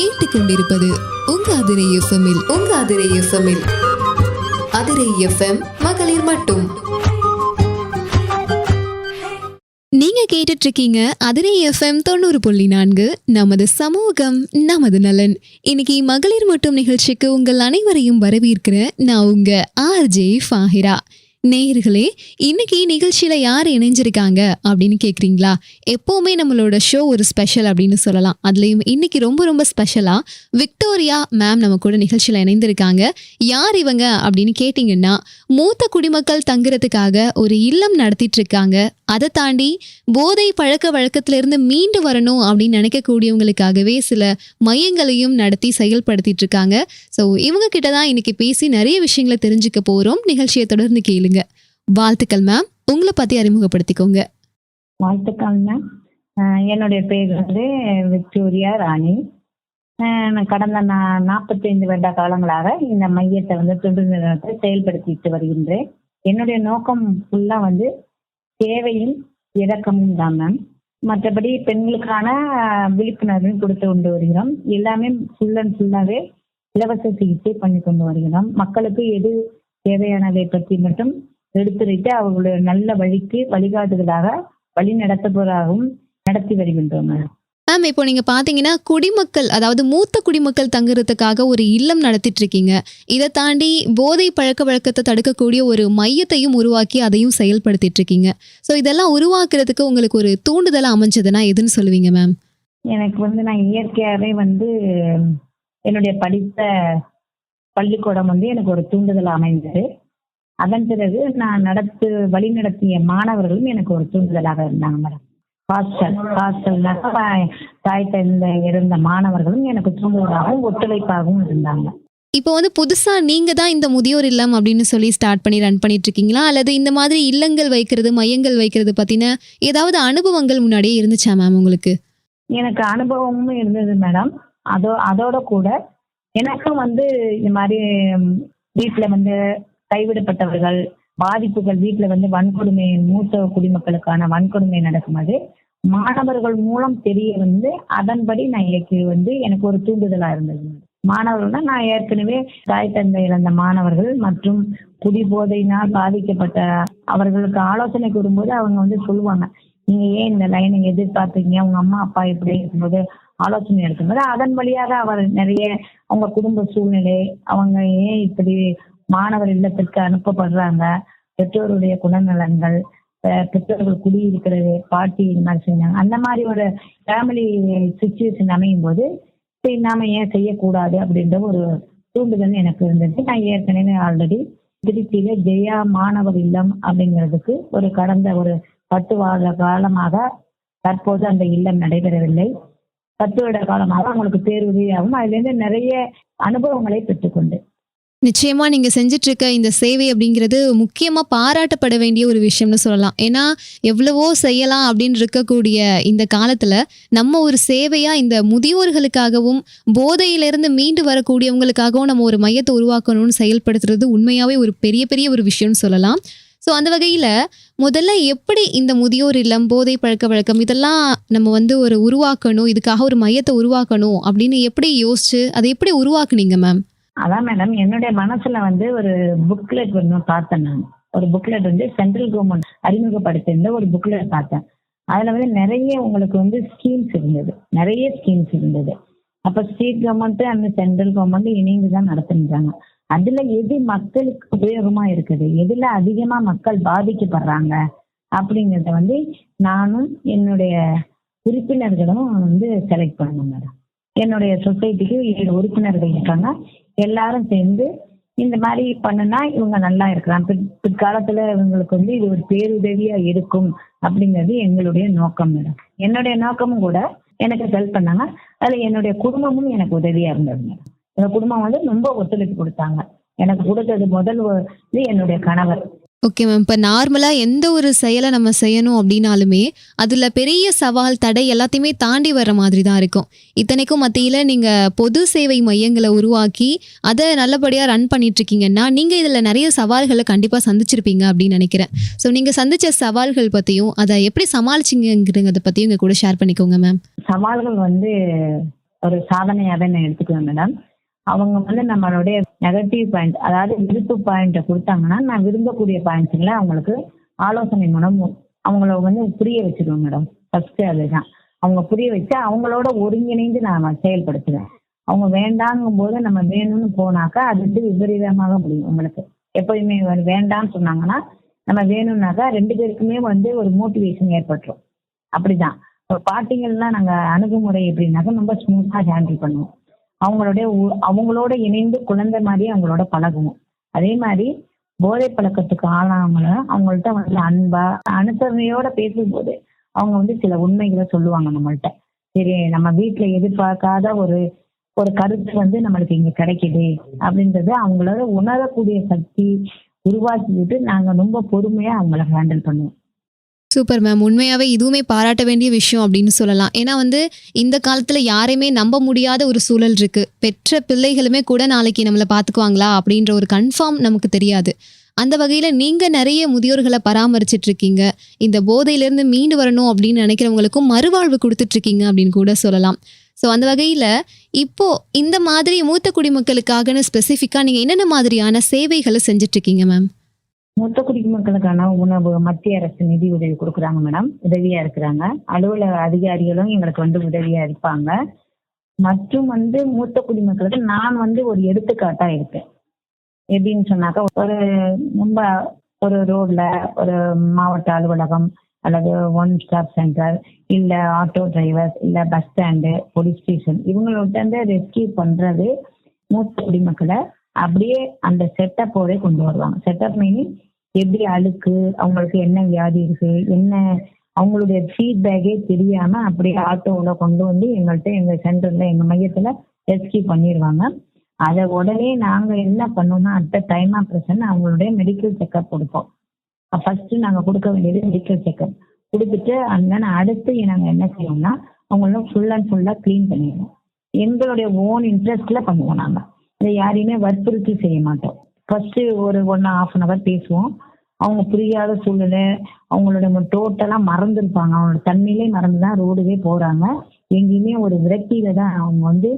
கேட்டுக்கொண்டிருப்பது உங்க அதிரை எஃப்எம்மில் உங்க அதிரை எஃப்எம்மில். அதிரை எஃப்எம் மகளிர் மட்டும். நீங்க கேட்டுட்டு இருக்கீங்க அதிரை எஃப்எம் தொண்ணூறு புள்ளி நான்கு நமது சமூகம் நமது நலன். இன்னைக்கு மகளிர் மட்டும் நிகழ்ச்சிக்கு உங்கள் அனைவரையும் வரவேற்கிறேன் நான் உங்க ஆர்ஜே ஃபாஹிரா. நேயர்களே இன்னைக்கு நிகழ்ச்சியில் யார் இணைஞ்சிருக்காங்க அப்படின்னு கேட்குறீங்களா எப்போவுமே நம்மளோட ஷோ ஒரு ஸ்பெஷல் அப்படின்னு சொல்லலாம். அதுலேயும் இன்னைக்கு ரொம்ப ரொம்ப ஸ்பெஷலாக விக்டோரியா மேம் நம்ம கூட நிகழ்ச்சியில் இணைந்திருக்காங்க. யார் இவங்க அப்படின்னு கேட்டிங்கன்னா மூத்த குடிமக்கள் தங்குறதுக்காக ஒரு இல்லம் நடத்திட்டு இருக்காங்க அதை தாண்டி போதை பழக்க வழக்கத்திலிருந்து மீண்டு வரணும் அப்படின்னு நினைக்கக்கூடியவங்களுக்காகவே சில மையங்களையும் நடத்தி செயல்படுத்திட்டு இருக்காங்க ஸோ இவங்க கிட்ட தான் இன்னைக்கு பேசி நிறைய விஷயங்களை தெரிஞ்சுக்க போகிறோம் நிகழ்ச்சியை தொடர்ந்து கேளுங்க. வாழ்த்துக்கள் மேம் உங்களை பத்தி அறிமுகப்படுத்திக்கோங்க. வாழ்த்துக்கள் மேம் என்னுடைய பேர் வந்து விக்டோரியா ராணி. அஹ் நான் கடந்த நா நாற்பத்தைந்து வருட காலங்களாக இந்த மையத்தை வந்து தொண்டு நிறுவனத்தை செயல்படுத்திட்டு வருகின்றேன். என்னுடைய நோக்கம் ஃபுல்லாக வந்து சேவையும் இறக்கமும் தான் மேம் மற்றபடி பெண்களுக்கான விழிப்புணர்வு கொடுத்து கொண்டு வருகிறோம். எல்லாமே ஃபுல் அண்ட் ஃபுல்லாகவே இலவச சிகிச்சை பண்ணி கொண்டு வருகிறோம். மக்களுக்கு எது தேவையானதை பற்றி மட்டும் எடுத்துரைத்து அவர்களுடைய நல்ல வழிக்கு வழிகாட்டுதலாக வழி நடத்துபவராகவும் நடத்தி வருகின்றோம் மேம் இப்போ நீங்க பாத்தீங்கன்னா குடிமக்கள் அதாவது மூத்த குடிமக்கள் தங்குறதுக்காக ஒரு இல்லம் நடத்திட்டு இருக்கீங்க இதை தாண்டி போதை பழக்க வழக்கத்தை தடுக்கக்கூடிய ஒரு மையத்தையும் உருவாக்கி அதையும் செயல்படுத்திட்டு இருக்கீங்க ஸோ இதெல்லாம் உருவாக்குறதுக்கு உங்களுக்கு ஒரு தூண்டுதலா அமைஞ்சதுன்னா எதுன்னு சொல்லுவீங்க மேம்? எனக்கு வந்து நான் இயற்கையாகவே வந்து என்னுடைய படித்த பள்ளிக்கூடம் வந்து எனக்கு ஒரு தூண்டுதல் அமைந்தது. அதன் பிறகு நான் நடத்து வழி நடத்திய மாணவர்களும் எனக்கு ஒரு தூண்டுதலாக இருந்தாங்க மேடம். ஹாஸ்டல் ஹாஸ்டல்னாக்க தாய் தந்த இருந்த மாணவர்களும் எனக்கு தூண்டுதலாகவும் ஒத்துழைப்பாகவும் இருந்தாங்க. இப்போ வந்து புதுசா நீங்க தான் இந்த முதியோர் இல்லம் அப்படின்னு சொல்லி ஸ்டார்ட் பண்ணி ரன் பண்ணிட்டு இருக்கீங்களா? அல்லது இந்த மாதிரி இல்லங்கள் வைக்கிறது மையங்கள் வைக்கிறது பத்தின ஏதாவது அனுபவங்கள் முன்னாடியே இருந்துச்சா மேம் உங்களுக்கு? எனக்கு அனுபவமும் இருந்தது மேடம். அதோ அதோட கூட எனக்கும் வந்து இந்த மாதிரி வீட்டுல வந்து கைவிடப்பட்டவர்கள் பாதிப்புகள் வீட்டில் வந்து வன்கொடுமை மூத்த குடிமக்களுக்கான வன்கொடுமை நடக்கும்போது மாணவர்கள் மூலம் தெரிய வந்து அதன்படி நான் இயக்கி வந்து எனக்கு ஒரு தூண்டுதலாக இருந்தது. மாணவர்கள்னா நான் ஏற்கனவே தாய் தந்தை இழந்த மாணவர்கள் மற்றும் குடி போதையினால் பாதிக்கப்பட்ட அவர்களுக்கு ஆலோசனை கூறும்போது அவங்க வந்து சொல்லுவாங்க நீங்க ஏன் இந்த லைனை எதிர்பார்த்தீங்க? உங்க அம்மா அப்பா இப்படி இருக்கும்போது ஆலோசனை எடுக்கும்போது அதன் வழியாக அவர் நிறைய அவங்க குடும்ப சூழ்நிலை அவங்க ஏன் இப்படி மாணவர் இல்லத்திற்கு அனுப்பப்படுறாங்க பெற்றோருடைய குணநலன்கள் பெற்றோர்கள் குடியிருக்கிறது பாட்டி இந்த மாதிரி செஞ்சாங்க. அந்த மாதிரி ஒரு ஃபேமிலி சுச்சுவேஷன் அமையும் போது சரி நாம ஏன் செய்யக்கூடாது அப்படின்ற ஒரு தூண்டுதல் எனக்கு இருந்தது. நான் ஏற்கனவே ஆல்ரெடி திருச்சியில ஜெயா மாணவர் இல்லம் அப்படிங்கிறதுக்கு ஒரு கடந்த ஒரு பத்து வார காலமாக தற்போது அந்த இல்லம் நடைபெறவில்லை. பத்து வருட காலமாக அவங்களுக்கு பேருதவியாகவும் அதுலேருந்து நிறைய அனுபவங்களை பெற்றுக்கொண்டு. நிச்சயமா நீங்க செஞ்சுட்டு இருக்க இந்த சேவை அப்படிங்கிறது முக்கியமா பாராட்டப்பட வேண்டிய ஒரு விஷயம்னு சொல்லலாம். ஏன்னா எவ்வளவோ செய்யலாம் அப்படின்னு இருக்கக்கூடிய இந்த காலத்துல நம்ம ஒரு சேவையா இந்த முதியோர்களுக்காகவும் போதையிலிருந்து மீண்டு வரக்கூடியவங்களுக்காகவும் நம்ம ஒரு மையத்தை உருவாக்கணும்னு செயல்படுத்துறது உண்மையாவே ஒரு பெரிய பெரிய ஒரு விஷயம்னு சொல்லலாம். ஸோ அந்த வகையில முதல்ல எப்படி இந்த முதியோர் இல்லம் போதை பழக்க வழக்கம் இதெல்லாம் நம்ம வந்து ஒரு உருவாக்கணும் இதுக்காக ஒரு மையத்தை உருவாக்கணும் அப்படின்னு எப்படி யோசிச்சு அதை எப்படி உருவாக்குனீங்க மேம் அதான் மேடம் என்னுடைய மனசுல வந்து ஒரு புக்லெட் ஒன்று பார்த்தேன் நான். ஒரு புக்லெட் வந்து சென்ட்ரல் கவர்மெண்ட் அறிமுகப்படுத்தியிருந்த ஒரு புக்லெட் பார்த்தேன். அதுல வந்து நிறைய உங்களுக்கு வந்து ஸ்கீம்ஸ் இருந்தது. நிறைய ஸ்கீம்ஸ் இருந்தது. அப்ப ஸ்டேட் கவர்மெண்ட் அந்த சென்ட்ரல் கவர்மெண்ட் இணைந்து தான் நடத்துன்றாங்க அதுல எது மக்களுக்கு உபயோகமா இருக்குது? எதுல அதிகமா மக்கள் பாதிக்கப்படுறாங்க? அப்படிங்கறத வந்து நானும் என்னுடைய உறுப்பினர்களும் வந்து செலக்ட் பண்ணணும் மேடம் என்னுடைய சொசைட்டிக்கு ஏழு உறுப்பினர்கள் இருக்காங்க. எல்லாரும் சேர்ந்து இந்த மாதிரி பண்ணுனா இவங்க நல்லா இருக்கலாம். பிற் பிற்காலத்துல இவங்களுக்கு வந்து இது ஒரு பேருதவியா இருக்கும் அப்படிங்கிறது எங்களுடைய நோக்கம் மேடம் என்னுடைய நோக்கமும் கூட எனக்கு ஹெல்ப் பண்ணாங்க. அதுல என்னுடைய குடும்பமும் எனக்கு உதவியா இருந்தது மேடம் எங்க குடும்பம் வந்து ரொம்ப ஒத்துழைப்பு கொடுத்தாங்க. எனக்கு கொடுத்தது முதல் இது என்னுடைய கணவர். Okay ma'am. இப்போ நார்மலாக எந்த ஒரு செயலை நம்ம செய்யணும் அப்படின்னாலுமே அதில் பெரிய சவால் தடை எல்லாத்தையுமே தாண்டி வர மாதிரி தான் இருக்கும். இத்தனைக்கும் மத்தியில் நீங்கள் பொது சேவை மையங்களை உருவாக்கி அதை நல்லபடியாக ரன் பண்ணிட்டு இருக்கீங்கன்னா நீங்கள் இதில் நிறைய சவால்களை கண்டிப்பாக சந்திச்சிருப்பீங்க அப்படின்னு நினைக்கிறேன். ஸோ நீங்கள் சந்திச்ச சவால்கள் பற்றியும் அதை எப்படி சமாளிச்சிங்கிறத பற்றியும் எங்கள் கூட ஷேர் பண்ணிக்கோங்க மேம். சவால்கள் வந்து ஒரு சாதனையாவே நான் எடுத்துக்குவேன் மேடம். அவங்க வந்து நம்மளுடைய நெகட்டிவ் பாயிண்ட் அதாவது விருப்பு பாயிண்ட்டை கொடுத்தாங்கன்னா நான் விரும்பக்கூடிய பாயிண்ட்ஸுங்களை அவங்களுக்கு ஆலோசனை மூலம் அவங்கள வந்து புரிய வச்சிருவேன் மேடம் ஃபர்ஸ்ட் அதுதான். அவங்க புரிய வச்சு அவங்களோட ஒருங்கிணைந்து நான் செயல்படுத்துவேன். அவங்க வேண்டாங்கும் போது நம்ம வேணும்னு போனாக்கா அது வந்து விபரீதமாக முடியும் உங்களுக்கு. எப்பயுமே வேண்டாம்னு சொன்னாங்கன்னா நம்ம வேணும்னாக்கா ரெண்டு பேருக்குமே வந்து ஒரு மோட்டிவேஷன் ஏற்பட்டுரும். அப்படிதான். இப்போ பாட்டிங்கள்லாம் நாங்கள் அணுகுமுறை எப்படின்னாக்கா ரொம்ப ஸ்மூத்தாக ஹேண்டில் பண்ணுவோம். அவங்களுடைய உ- அவங்களோட இணைந்து குழந்தை மாதிரி அவங்களோட பழகுவோம். அதே மாதிரி போதை பழக்கத்துக்கு ஆளானவங்கள அவங்கள்ட்ட வந்து அன்பா அனுசரணையோட பேசும்போது அவங்க வந்து சில உண்மைகளை சொல்லுவாங்க நம்மள்ட்ட. சரி நம்ம வீட்டுல எதிர்பார்க்காத ஒரு ஒரு கருத்து வந்து நம்மளுக்கு இங்க கிடைக்குது அப்படின்றது அவங்களோட உணரக்கூடிய சக்தி உருவாக்கிக்கிட்டு நாங்க ரொம்ப பொறுமையா அவங்கள ஹேண்டில் பண்ணுவோம். சூப்பர் மேம் உண்மையாகவே இதுவுமே பாராட்ட வேண்டிய விஷயம் அப்படின்னு சொல்லலாம். ஏன்னா வந்து இந்த காலத்தில் யாரையுமே நம்ப முடியாத ஒரு சூழல் இருக்குது பெற்ற பிள்ளைகளுமே கூட நாளைக்கு நம்மளை பார்த்துக்குவாங்களா அப்படின்ற ஒரு கன்ஃபார்ம் நமக்கு தெரியாது. அந்த வகையில் நீங்கள் நிறைய முதியோர்களை பராமரிச்சிட்டு இருக்கீங்க. இந்த போதையிலேருந்து மீண்டு வரணும் அப்படின்னு நினைக்கிறவங்களுக்கும் மறுவாழ்வு கொடுத்துட்ருக்கீங்க அப்படின்னு கூட சொல்லலாம். ஸோ அந்த வகையில் இப்போது இந்த மாதிரி மூத்த குடிமக்களுக்காகன்னு ஸ்பெசிஃபிக்காக நீங்கள் என்னென்ன மாதிரியான சேவைகளை செஞ்சிட்ருக்கீங்க மேம் மூத்த குடிமக்களுக்கான உணவு மத்திய அரசு நிதி உதவி கொடுக்குறாங்க மேடம். உதவியா இருக்கிறாங்க. அலுவலக அதிகாரிகளும் எங்களுக்கு வந்து உதவியா இருப்பாங்க. மற்றும் வந்து மூத்த குடிமக்களுக்கு நான் வந்து ஒரு எடுத்துக்காட்டா இருக்கேன் எப்படின்னு சொன்னாக்கா ஒரு ரொம்ப ஒரு ரோட்ல ஒரு மாவட்ட அலுவலகம் அல்லது ஒன் ஸ்டாப் சென்டர் இல்ல ஆட்டோ டிரைவர் இல்ல பஸ் ஸ்டாண்டு போலீஸ் ஸ்டேஷன் இவங்கள்ட்ட இருந்து ரெஸ்கியூ பண்றது மூத்த குடிமக்களை அப்படியே அந்த செட்டப்போட கொண்டு வருவாங்க. செட்டப் மீனிங் எப்படி அழுக்கு அவங்களுக்கு என்ன வியாதி இருக்கு என்ன அவங்களுடைய ஃபீட்பேக்கே தெரியாம அப்படியே ஆட்டோவில் கொண்டு வந்து எங்கள்கிட்ட எங்க சென்டர்ல எங்க மையத்துல ரெஸ்கியூ பண்ணிடுவாங்க அதை உடனே நாங்க என்ன பண்ணோம்னா அட் த டைம் ஆப்ரேஷன் அவங்களுடைய மெடிக்கல் செக்அப் கொடுப்போம். ஃபர்ஸ்ட் நாங்க கொடுக்க வேண்டியது மெடிக்கல் செக்அப் கொடுத்துட்டு அந்த அடுத்து நாங்க என்ன செய்வோம்னா அவங்களும் ஃபுல் அண்ட் ஃபுல்லா க்ளீன் பண்ணிடுவோம். எங்களுடைய ஓன் இன்ட்ரெஸ்ட்ல பண்ணுவோம் நாங்க. இதை யாரையுமே வற்புறுத்தி செய்ய மாட்டோம். ஃபர்ஸ்ட் ஒரு ஒன் ஹாஃப் அன் ஹவர் பேசுவோம். அவங்க புரியாத சூழ்நிலை அவங்களோட டோட்டலாக மறந்துருப்பாங்க. அவங்களோட தண்ணியிலே மறந்து தான் ரோடுவே போகிறாங்க எங்கேயுமே ஒரு விரக்தியில தான் அவங்க வந்து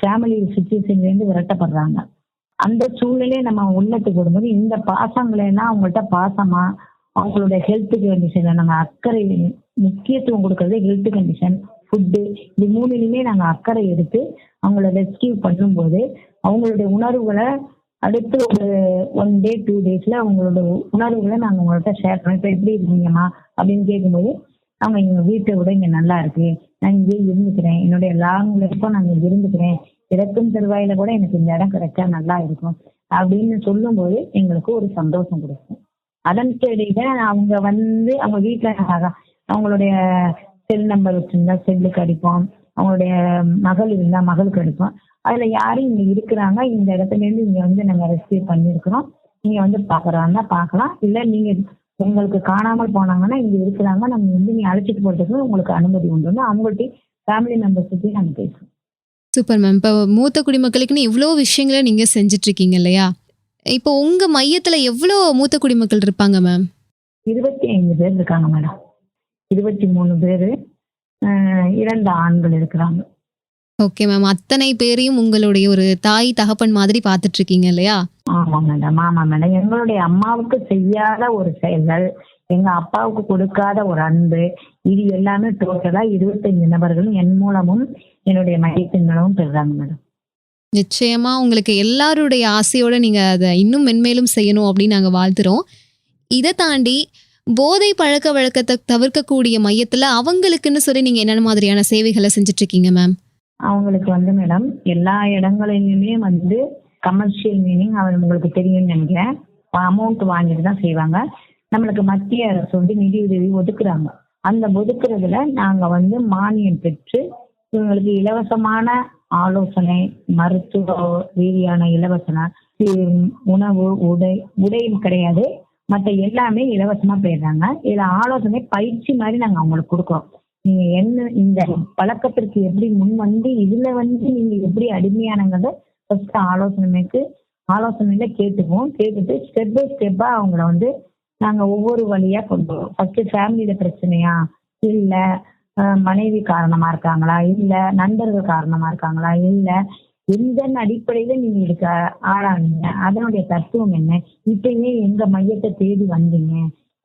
ஃபேமிலி சுச்சுவேஷன்லேருந்து விரட்டப்படுறாங்க. அந்த சூழ்நிலையை நம்ம உள்ளத்துக்கு வரும்போது இந்த பாசங்களைன்னா அவங்கள்ட்ட பாசமா அவங்களோட ஹெல்த் கண்டிஷனில் நாங்கள் அக்கறை முக்கியத்துவம் கொடுக்கறது ஹெல்த் கண்டிஷன் ஃபுட்டு இது மூணுலையுமே நாங்கள் அக்கறை எடுத்து அவங்கள ரெஸ்கியூ பண்ணும்போது அவங்களுடைய உணர்வுகளை அடுத்து ஒரு ஒன் டே டூ டேஸ்ல அவங்களோட உணர்வுகளை நாங்கள் உங்கள்கிட்ட ஷேர் பண்ணோம் இப்போ எப்படி இருக்கீங்கம்மா? அப்படின்னு கேட்கும்போது அவங்க எங்க வீட்டை விட இங்க நல்லா இருக்கு. நான் இங்கே இருந்துக்கிறேன். என்னுடைய லாங் லைஃப்பும் நான் இங்க இருந்துக்கிறேன். இறக்கும் தருவாயில கூட எனக்கு இந்த இடம் கிடைச்சா நல்லா இருக்கும். அப்படின்னு சொல்லும்போது எங்களுக்கு ஒரு சந்தோஷம் கொடுக்கும். அதன் தேடியில அவங்க வந்து அவங்க வீட்டில் அவங்களுடைய செல் நம்பர் வச்சிருந்தா செல்லுக்கு அடிப்போம். அவங்களுடைய மகள் இருந்தா மகளுக்கு அடிப்போம். அதுல யாரும் இங்க இருக்கிறாங்க. இந்த இடத்துல இருந்து இங்க வந்து நாங்க ரெஸ்கியூ பண்ணியிருக்கிறோம். நீங்க வந்து பாக்குறாங்கன்னா பார்க்கலாம். இல்ல நீங்க உங்களுக்கு காணாமல் போனாங்கன்னா இங்க இருக்கிறாங்க நம்ம வந்து நீ அழைச்சிட்டு போறதுக்கு உங்களுக்கு அனுமதி உண்டு. அவங்கள்ட்ட ஃபேமிலி மெம்பர்ஸ் பத்தி நாங்க பேசுவோம். சூப்பர் மேம் இப்போ மூத்த குடிமக்களுக்குன்னு இவ்வளோ விஷயங்களை நீங்கள் செஞ்சுட்டு இருக்கீங்க இல்லையா? இப்போ உங்கள் மையத்தில் எவ்வளோ மூத்த குடிமக்கள் இருப்பாங்க மேம் இருபத்தி ஐந்து பேர் இருக்காங்க மேடம் இருபத்தி மூணு பேர் இரண்டு ஆண்கள் இருக்கிறாங்க. ஓகே மேம் அத்தனை பேரையும் உங்களுடைய ஒரு தாய் தகப்பன் மாதிரி பார்த்துட்டு இருக்கீங்க இல்லையா? ஆமா மேடம் ஆமா மேடம் எங்களுடைய அம்மாவுக்கு செய்யாத ஒரு செயல்கள் எங்க அப்பாவுக்கு கொடுக்காத ஒரு அன்பு இது எல்லாமே டோட்டலா இருபத்தைந்து நபர்களும் என் மூலமும் என்னுடைய மையத்தின் மூலமும் பெறுறாங்க மேடம் நிச்சயமா உங்களுக்கு எல்லாருடைய ஆசையோட நீங்க அதை இன்னும் மென்மேலும் செய்யணும் அப்படின்னு நாங்க வாழ்த்துறோம். இதை தாண்டி போதை பழக்க வழக்கத்தை தவிர்க்கக்கூடிய மையத்துல அவங்களுக்குன்னு சொல்லி நீங்க என்னென்ன மாதிரியான சேவைகளை செஞ்சுட்டு இருக்கீங்க மேம் அவங்களுக்கு வந்து மேடம் எல்லா இடங்களிலுமே வந்து கமர்ஷியல் மீனிங் அவர் உங்களுக்கு தெரியும்னு நினைக்கிறேன். அமௌண்ட் வாங்கிட்டு தான் செய்வாங்க. நம்மளுக்கு மத்திய அரசு வந்து நிதி உதவி ஒதுக்குறாங்க. அந்த ஒதுக்குறதுல நாங்க வந்து மானியம் பெற்று இவங்களுக்கு இலவசமான ஆலோசனை மருத்துவ ரீதியான இலவசன உணவு உடை உடையும் கிடையாது. மற்ற எல்லாமே இலவசமா போயிடுறாங்க. இதுல ஆலோசனை பயிற்சி மாதிரி நாங்க அவங்களுக்கு கொடுக்குறோம். நீங்க என்ன இந்த பழக்கத்திற்கு எப்படி முன் வந்து இதுல வந்து நீங்க எப்படி அடிமையானங்கிறத ஃபர்ஸ்ட் ஆலோசனைக்கு ஆலோசனையில கேட்டுக்குவோம். கேட்டுட்டு ஸ்டெப் பை ஸ்டெப்பா அவங்கள வந்து நாங்க ஒவ்வொரு வழியா கொண்டு வரோம். ஃபர்ஸ்ட் ஃபேமிலியில பிரச்சனையா? இல்ல மனைவி காரணமா இருக்காங்களா? இல்ல நண்பர்கள் காரணமா இருக்காங்களா? இல்ல எந்த அடிப்படையில நீங்க இதுக்கு ஆளானீங்க? அதனுடைய தத்துவம் என்ன? இப்ப ஏன் எங்க மையத்தை தேடி வந்தீங்க?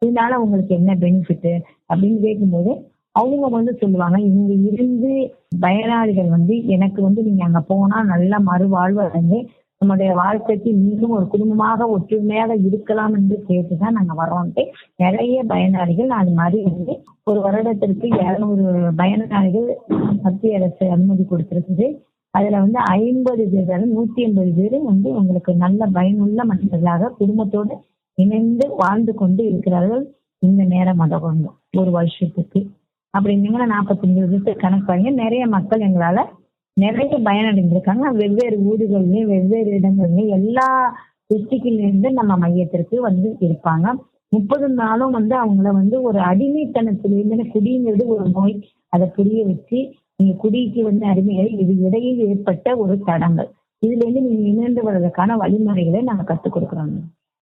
இதனால உங்களுக்கு என்ன பெனிஃபிட் அப்படின்னு கேட்கும்போது அவங்க வந்து சொல்லுவாங்க இங்க இருந்து பயனாளிகள் வந்து எனக்கு வந்து நீங்க அங்க போனா நல்ல மறுவாழ்வு அடைஞ்சு நம்முடைய வாழ்க்கைக்கு மீண்டும் ஒரு குடும்பமாக ஒற்றுமையாக இருக்கலாம் என்று கேட்டுதான் நாங்க வரோம்ட்டு நிறைய பயனாளிகள் அது மாதிரி வந்து ஒரு வருடத்திற்கு இருநூறு பயனாளிகள் மத்திய அரசு அனுமதி கொடுத்திருக்குது. அதுல வந்து ஐம்பது பேர் நூத்தி ஐம்பது பேர் வந்து உங்களுக்கு நல்ல பயனுள்ள மனிதர்களாக குடும்பத்தோடு இணைந்து வாழ்ந்து கொண்டு இருக்கிறார்கள். இந்த நேரம் அதை கொண்டு ஒரு வருஷத்துக்கு. அப்படின்னீங்கன்னா நாற்பத்தஞ்சு வருஷத்துக்கு கணக்கு பண்ணி நிறைய மக்கள் எங்களால நிறைய பயனடைஞ்சிருக்காங்க. வெவ்வேறு ஊர்கள்லயும் வெவ்வேறு இடங்கள்லயும் எல்லா டிஸ்ட்ரிக்ட்லேருந்து நம்ம மையத்திற்கு வந்து இருப்பாங்க. முப்பது நாளும் வந்து அவங்கள வந்து ஒரு அடிமைத்தனத்திலிருந்து குடிங்கிறது ஒரு நோய். அதை புரிய வச்சு நீங்க குடிக்கு வந்து அடிமையாகி இது இடையில் ஏற்பட்ட ஒரு தடங்கள். இதுல இருந்து நீங்க இணைந்து வர்றதுக்கான வழிமுறைகளை நாங்க கத்துக் கொடுக்குறோம்.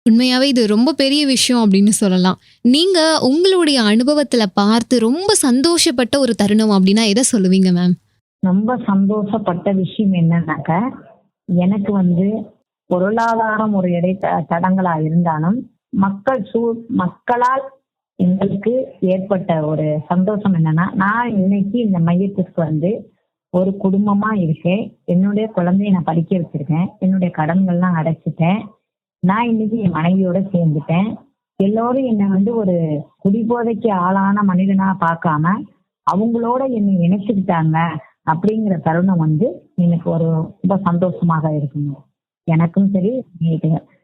உண்மையாவே இது ரொம்ப பெரிய விஷயம் அப்படின்னு சொல்லலாம். நீங்க உங்களுடைய அனுபவத்துல பார்த்து ரொம்ப சந்தோஷப்பட்ட ஒரு தருணம் அப்படின்னா எதை சொல்லுவீங்க மேம் ரொம்ப சந்தோஷப்பட்ட விஷயம் என்னன்னாக்க எனக்கு வந்து பொருளாதாரம் ஒரு இடை த- தடங்களா இருந்தாலும் மக்கள் சூ மக்களால் எங்களுக்கு ஏற்பட்ட ஒரு சந்தோஷம் என்னன்னா நான் இன்னைக்கு இந்த மையத்துக்கு வந்து ஒரு குடும்பமா இருக்கேன். என்னுடைய குழந்தைய நான் படிக்க வச்சிருக்கேன். என்னுடைய கடன்கள்லாம் அடைச்சிட்டேன். நான் இன்னைக்கு என் மனைவியோட சேர்ந்துட்டேன். எல்லோரும் என்னை வந்து ஒரு குடிபோதைக்கு ஆளான மனிதனா பார்க்காம அவங்களோட என்னை இணைச்சுக்கிட்டாங்க அப்படிங்கிற தருணம் வந்து எனக்கு ஒரு ரொம்ப சந்தோஷமாக இருக்குங்க. எனக்கும் சரி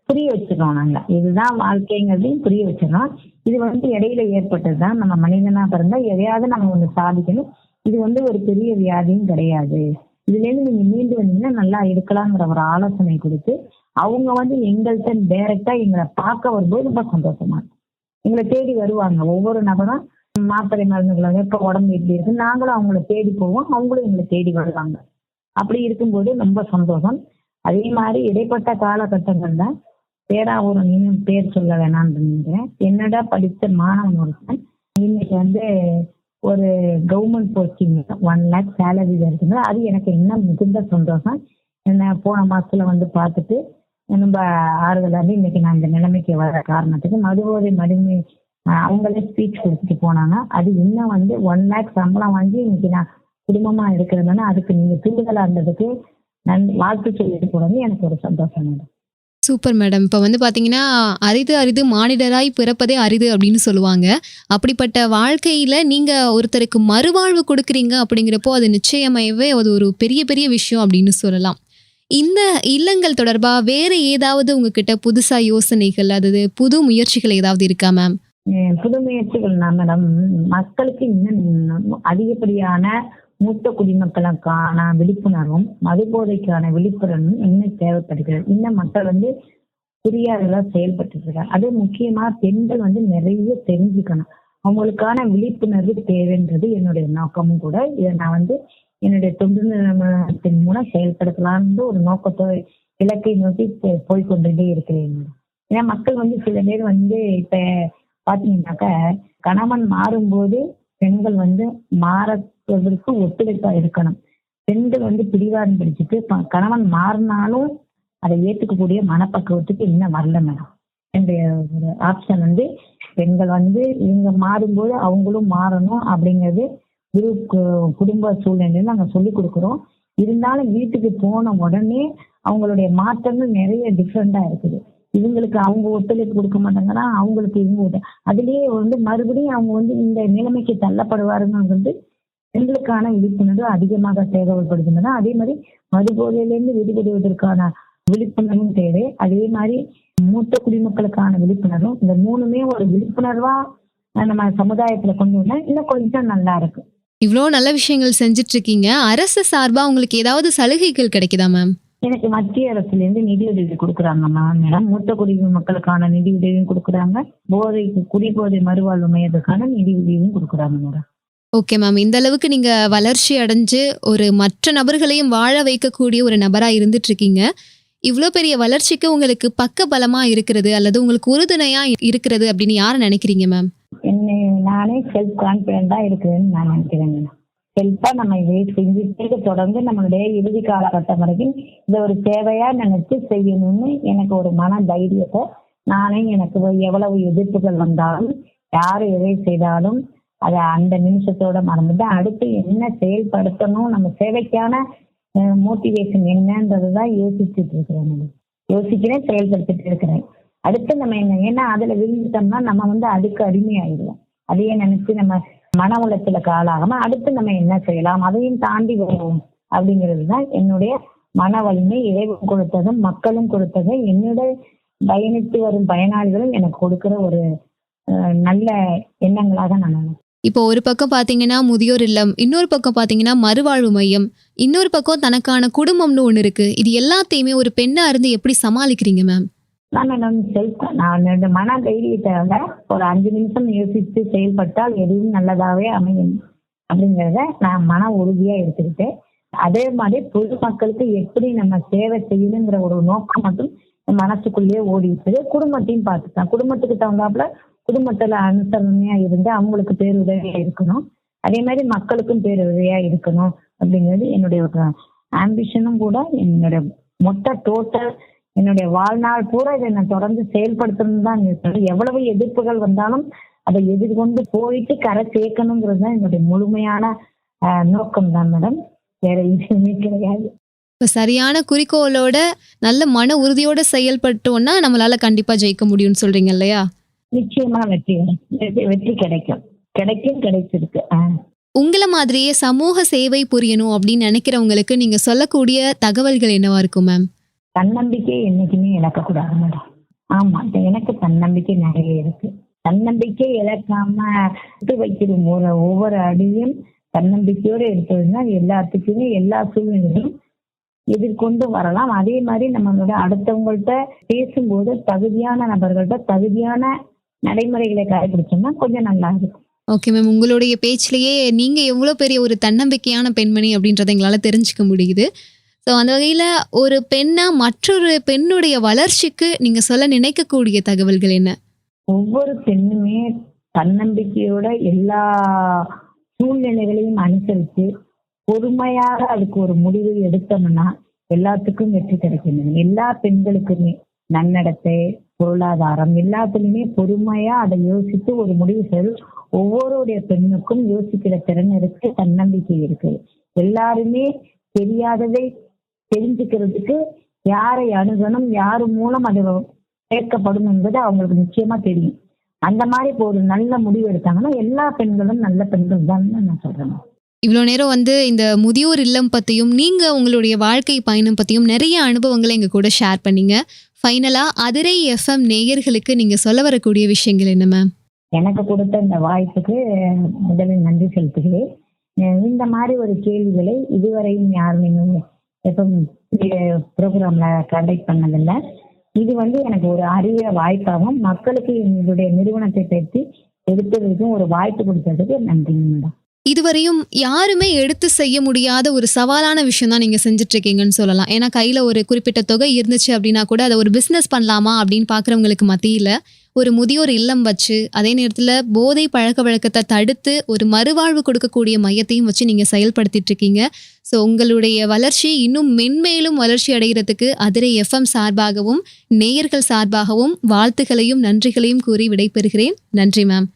புரிய வச்சிடறோம் நாங்க. இதுதான் வாழ்க்கைங்கிறதையும் புரிய வச்சிடறோம் இது வந்து இடையில ஏற்பட்டது தான். நம்ம மனிதனா பிறந்தா எதையாவது நம்ம ஒண்ணு சாதிக்கணும். இது வந்து ஒரு பெரிய வியாதியும் கிடையாது. இதுல இருந்து நீங்க மீண்டு வந்தீங்கன்னா நல்லா இருக்கலாங்கிற ஒரு ஆலோசனை கொடுத்து அவங்க வந்து எங்கள்கிட்ட டைரக்டா எங்களை பார்க்க வரும்போது ரொம்ப சந்தோஷமா எங்களை தேடி வருவாங்க. ஒவ்வொரு நபரும் மாத்திரை மருந்துகளை எப்ப உடம்பு எப்படி இருக்கு நாங்களும் அவங்கள தேடி போவோம் அவங்களும் எங்களை தேடி வருவாங்க. அப்படி இருக்கும்போது ரொம்ப சந்தோஷம். அதே மாதிரி இடைப்பட்ட காலகட்டங்கள்ல பேரா ஒரு பேர் சொல்ல வேணாம்னு நினைக்கிறேன். என்னடா படித்த மாணவன் ஒருத்தன் இன்னைக்கு வந்து ஒரு government posting one lakh salary இருக்குங்க அது எனக்கு இன்னும் மிகுந்த சந்தோஷம். என்ன போன மாசத்துல வந்து பார்த்துட்டு ரொம்ப ஆறுதலாக இருந்து இன்னைக்கு நான் இந்த நிலைமைக்கு வர காரணத்துக்கு மதுபோதை மடிமை அவங்களே ஸ்பீச் கொடுத்துட்டு போனாங்க. அது இன்னும் வந்து ஒன் லேக் சம்பளம் வாங்கி இன்னைக்கு நான் குடும்பமா இருக்கிறதுனா அதுக்கு நீங்க தூண்டுதலா இருந்ததுக்கு நன் வாழ்த்து சொல்லிட்டு போனது எனக்கு ஒரு சந்தோஷம். Madam super madam. இப்போ வந்து பார்த்தீங்கன்னா அரிது அரிது மானிடராய் பிறப்பதே அரிது அப்படின்னு சொல்லுவாங்க. அப்படிப்பட்ட வாழ்க்கையில் நீங்கள் ஒருத்தருக்கு மறுவாழ்வு கொடுக்குறீங்க அப்படிங்கிறப்போ அது நிச்சயமாகவே அது ஒரு பெரிய பெரிய விஷயம் அப்படின்னு சொல்லலாம். இந்த இல்லங்கள் தொடர்பாக வேற ஏதாவது உங்ககிட்ட புதுசாக யோசனைகள் அதாவது புது முயற்சிகள் ஏதாவது இருக்கா மேம்? புது முயற்சிகள்னா மேடம். மக்களுக்கு இன்னும் அதிகப்படியான மூத்த குடிமக்களுக்கான விழிப்புணர்வும் மதுபோதைக்கான விழிப்புணர்வும் இன்னும் தேவைப்படுகிறது. இன்னும் மக்கள் வந்து புரியாததா செயல்பட்டு இருக்கிறார் அது முக்கியமா பெண்கள் வந்து நிறைய தெரிஞ்சுக்கணும். அவங்களுக்கான விழிப்புணர்வு தேவைன்றது என்னுடைய நோக்கமும் கூட. இதை நான் வந்து என்னுடைய தொண்டு நிறுவனத்தின் மூலம் செயல்படுத்தலாம்னு ஒரு நோக்கத்தை இலக்கை நோக்கி போய் கொண்டுட்டே இருக்கிறேன் ஏன்னா மக்கள் வந்து சில பேர் வந்து இப்ப பாத்தீங்கன்னாக்க கணவன் மாறும்போது பெண்கள் வந்து மாற மாறத்துவதற்கு ஒத்துழைப்பா இருக்கணும். பெண்கள் வந்து பிடிவாதம் பிடிச்சிட்டு ப- கணவன் மாறினாலும் அதை ஏத்துக்கக்கூடிய மனப்பக்குவத்துக்கு இன்னும் வரல மேடம். என்னுடைய ஒரு ஆப்ஷன் வந்து பெண்கள் வந்து இவங்க மாறும்போது அவங்களும் மாறணும் அப்படிங்கிறது குரு கு- குடும்ப சூழ்நிலையில நாங்கள் சொல்லி கொடுக்குறோம். இருந்தாலும் வீட்டுக்கு போன உடனே அவங்களுடைய மாற்றங்கள் நிறைய டிஃப்ரெண்டா இருக்குது. இவங்களுக்கு அவங்க ஒத்துழைப்பு கொடுக்க மாட்டாங்கன்னா அவங்களுக்கு இவங்க அதுலயே வந்து மறுபடியும் அவங்க வந்து இந்த நிலைமைக்கு தள்ளப்படுவாருங்கிறது பெண்களுக்கான விழிப்புணர்வு அதிகமாக தேவைப்படுகின்றன அதே மாதிரி மதுபோதையிலிருந்து விடுபடுவதற்கான விழிப்புணர்வும் தேவை. அதே மாதிரி மூத்த குடிமக்களுக்கான விழிப்புணர்வும் இந்த மூணுமே ஒரு விழிப்புணர்வா நம்ம சமுதாயத்துல கொண்டு வந்தா இன்னும் கொஞ்சம் நல்லா இருக்கும். இவ்வளோ நல்ல விஷயங்கள் செஞ்சுட்டு இருக்கீங்க அரசு சார்பாக உங்களுக்கு ஏதாவது சலுகைகள் கிடைக்குதா மேம் எனக்கு மத்திய அரசுல இருந்து நிதி உதவி கொடுக்குறாங்கம்மா மேடம் மூத்த குடிமக்களுக்கான நிதி உதவியும் கொடுக்குறாங்க. போதைக்கு குடிபோதை மறுவாழ்வு மையத்துக்கான நிதி உதவியும் கொடுக்குறாங்க மேடம் ஓகே மேம் இந்த அளவுக்கு நீங்க வளர்ச்சி அடைஞ்சு ஒரு மற்ற நபர்களையும் வாழ வைக்கக்கூடிய ஒரு நபரா இருந்துட்டு இருக்கீங்க இவ்வளோ பெரிய வளர்ச்சிக்கு உங்களுக்கு பக்க பலமா இருக்கிறது அல்லது உங்களுக்கு உறுதுணையா இருக்கிறது அப்படின்னு யாரை நினைக்கிறீங்க மேம் என்னை நானே செல்ஃப் கான்பிடண்டா இருக்குதுன்னு நான் நினைக்கிறேன் செல்ஃபா நம்ம இதை செஞ்சுட்டு தொடர்ந்து நம்மளுடைய இறுதி காலகட்டம் வரைக்கும் இதை ஒரு சேவையா நினைச்சு செய்யணும்னு எனக்கு ஒரு மன தைரியத்தை நானே எனக்கு எவ்வளவு எதிர்ப்புகள் வந்தாலும் யார் எதை செய்தாலும் அதை அந்த நிமிஷத்தோட மறந்துட்டு அடுத்து என்ன செயல்படுத்தணும் நம்ம சேவைக்கான மோட்டிவேஷன் என்னன்றது தான் யோசிச்சுட்டு இருக்கிறேன் நான். யோசிக்கிறேன் செயல்படுத்திட்டு இருக்கிறேன். அடுத்து நம்ம என்ன ஏன்னா அதுல விழுந்துட்டோம்னா நம்ம வந்து அதுக்கு அடிமையாயிடுவோம். அதையே நினைச்சு நம்ம மன உளைச்சலுக்கு ஆளாகாம அடுத்து நம்ம என்ன செய்யலாம் அதையும் தாண்டி வருவோம் அப்படிங்கிறது தான் என்னுடைய மன வலிமை. இறைவன் கொடுத்ததும் மக்களும் கொடுத்ததும் என்னுடைய பயணித்து வரும் பயனாளிகளும் எனக்கு கொடுக்கிற ஒரு நல்ல எண்ணங்களாக நான் நினைக்கிறேன். இப்போ ஒரு பக்கம் பார்த்தீங்கன்னா முதியோர் இல்லம் இன்னொரு பக்கம் பார்த்தீங்கன்னா மறுவாழ்வு மையம் இன்னொரு பக்கம் தனக்கான குடும்பம்னு ஒன்று இருக்கு. இது எல்லாத்தையுமே ஒரு பெண்ணா இருந்து எப்படி சமாளிக்கிறீங்க மேம் நான் மேடம் செல்ஃப் நான் இந்த மன தைரியத்தை ஒரு அஞ்சு நிமிஷம் யோசித்து செயல்பட்டால் எதுவும் நல்லதாகவே அமையும் அப்படிங்கிறத நான் மன உறுதியா எடுத்துக்கிட்டேன். அதே மாதிரி பொதுமக்களுக்கு எப்படி நம்ம சேவை செய்யணுங்கிற ஒரு நோக்கம் மட்டும் மனசுக்குள்ளேயே ஓடிட்டு குடும்பத்தையும் பார்த்துக்கலாம். குடும்பத்துக்கு தகுந்தாப்புல குடும்பத்துல அனுசரணையா இருந்து அவங்களுக்கு பேருதவியா இருக்கணும். அதே மாதிரி மக்களுக்கும் பேருதவியா இருக்கணும் அப்படிங்கிறது என்னுடைய ஒரு ஆம்பிஷனும் கூட. என்னுடைய மொத்த டோட்டல் என்னுடைய வாழ்நாள் பூரா இதை நான் தொடர்ந்து செயல்படுத்தணும் தான் எவ்வளவு எதிர்ப்புகள் வந்தாலும் அதை எதிர்கொண்டு போயிட்டு கரை சேர்க்கணுங்கிறது தான் என்னுடைய முழுமையான நோக்கம் தான் மேடம் வேற எதுவுமே கிடையாது. இப்போ சரியான குறிக்கோளோட நல்ல மன உறுதியோட செயல்பட்டோம்னா நம்மளால கண்டிப்பா ஜெயிக்க முடியும்னு சொல்றீங்க இல்லையா? நிச்சயமா வெற்றி வெற்றி கிடைக்கும். கிடைக்கும் கிடைச்சிருக்கு. உங்களை மாதிரியே சமூக சேவை புரியணும் அப்படின்னு நினைக்கிறவங்களுக்கு நீங்க சொல்லக்கூடிய தகவல்கள் என்னவா இருக்கும் மேம் தன்னம்பிக்கை என்னைக்குமே இழக்கக்கூடாது மேடம் ஆமா எனக்கு தன்னம்பிக்கை நிறைய இருக்கு. தன்னம்பிக்கை இழக்காம விட்டு வைக்கிற ஒரு ஒவ்வொரு அடியும் தன்னம்பிக்கையோட எடுத்ததுன்னா எல்லாத்துக்குமே எல்லா சூழ்நிலையும் எதிர்கொண்டு வரலாம். அதே மாதிரி நம்மளோட அடுத்தவங்கள்ட்ட பேசும்போது தகுதியான நபர்கள்ட்ட தகுதியான நடைமுறைகளை கடைபிடிச்சோம்னா கொஞ்சம் நல்லா இருக்கும். ஓகே மேம் உங்களுடைய பேச்சிலேயே நீங்க எவ்வளோ பெரிய ஒரு தன்னம்பிக்கையான பெண்மணி அப்படின்றத எங்களால் தெரிஞ்சுக்க முடியுது. ஸோ அந்த வகையில் ஒரு பெண்ணா மற்றொரு பெண்ணுடைய வளர்ச்சிக்கு நீங்க சொல்ல நினைக்கக்கூடிய தகவல்கள் என்ன? ஒவ்வொரு பெண்ணுமே தன்னம்பிக்கையோட எல்லா சூழ்நிலைகளையும் அனுசரித்து பொறுமையாக அதுக்கு ஒரு முடிவு எடுத்தோம்னா எல்லாத்துக்கும் வெற்றி கிடைக்கும். எல்லா பெண்களுக்குமே நன்னடத்தை பொருளாதாரம் எல்லாத்துலயுமே பொறுமையா அதை யோசித்து ஒரு முடிவு செய்து ஒவ்வொருடைய பெண்ணுக்கும் யோசிக்கிற திறன் இருக்கு தன்னம்பிக்கை இருக்கு. எல்லாருமே தெரியாததை தெரிஞ்சுக்கிறதுக்கு யாரை அணுகணும் யாரு மூலம் அது கேட்கப்படும் என்பது அவங்களுக்கு நிச்சயமா தெரியும். அந்த மாதிரி இப்போ ஒரு நல்ல முடிவு எடுத்தாங்கன்னா எல்லா பெண்களும் நல்ல பெண்கள் தான் நான் சொல்றேன். இவ்வளோ நேரம் வந்து இந்த முதியோர் இல்லம் பற்றியும் நீங்கள் உங்களுடைய வாழ்க்கை பயணம் பற்றியும் நிறைய அனுபவங்களை எங்கள் கூட ஷேர் பண்ணீங்க. ஃபைனலாக அதிரை எஃப்எம் நேயர்களுக்கு நீங்கள் சொல்ல வரக்கூடிய விஷயங்கள் என்ன மேம் எனக்கு கொடுத்த இந்த வாய்ப்புக்கு முதலில் நன்றி செலுத்துகிறேன். இந்த மாதிரி ஒரு கேள்விகளை இதுவரையும் யாருமே எப்பவும் ப்ரோக்ராம்ல கண்டக்ட் பண்ணதில்லை. இது வந்து எனக்கு ஒரு அரிய வாய்ப்பாகவும் மக்களுக்கு எங்களுடைய நிறுவனத்தை பற்றி எடுத்ததுக்கும் ஒரு வாய்ப்பு கொடுத்ததுக்கு நன்றி மேடம் இதுவரையும் யாருமே எடுத்து செய்ய முடியாத ஒரு சவாலான விஷயம் தான் நீங்கள் செஞ்சுட்ருக்கீங்கன்னு சொல்லலாம். ஏன்னா கையில் ஒரு குறிப்பிட்ட தொகை இருந்துச்சு அப்படின்னா கூட அதை ஒரு பிஸ்னஸ் பண்ணலாமா அப்படின்னு பார்க்குறவங்களுக்கு மத்தியில் ஒரு முதியோர் இல்லம் வச்சு அதே நேரத்தில் போதை பழக்க வழக்கத்தை தடுத்து ஒரு மறுவாழ்வு கொடுக்கக்கூடிய மையத்தையும் வச்சு நீங்கள் செயல்படுத்திட்டு இருக்கீங்க ஸோ உங்களுடைய வளர்ச்சி இன்னும் மென்மேலும் வளர்ச்சி அடைகிறதுக்கு அதிரை எஃப்எம் சார்பாகவும் நேயர்கள் சார்பாகவும் வாழ்த்துகளையும் நன்றிகளையும் கூறி விடைபெறுகிறேன். நன்றி மேம்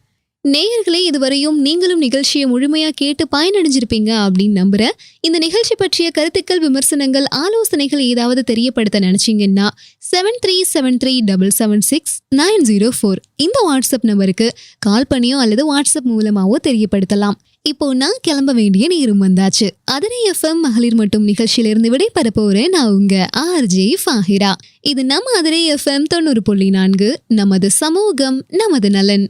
நேயர்களே இதுவரையும் நீங்களும் நிகழ்ச்சியை முழுமையாக கேட்டு பயனடைஞ்சிருப்பீங்க அப்படின்னு நம்புகிறேன் இந்த நிகழ்ச்சி பற்றிய கருத்துக்கள் விமர்சனங்கள் ஆலோசனைகள் ஏதாவது தெரியப்படுத்த நினச்சிங்கன்னா seven three seven three double seven six nine zero four இந்த வாட்ஸ்அப் நம்பருக்கு கால் பண்ணியோ அல்லது வாட்ஸ்அப் மூலமாவோ தெரியப்படுத்தலாம். இப்போ நான் கிளம்ப வேண்டிய நேரம் வந்தாச்சு. அதனை எஃப்எம் மகளிர் மட்டும் நிகழ்ச்சியிலிருந்து விடைபெற போறேன் நான் உங்க ஆர்ஜே ஃபாஹிரா. இது நம்ம அதிரை எஃப்எம் தொண்ணூறு புள்ளி நான்கு நமது சமூகம் நமது நலன்.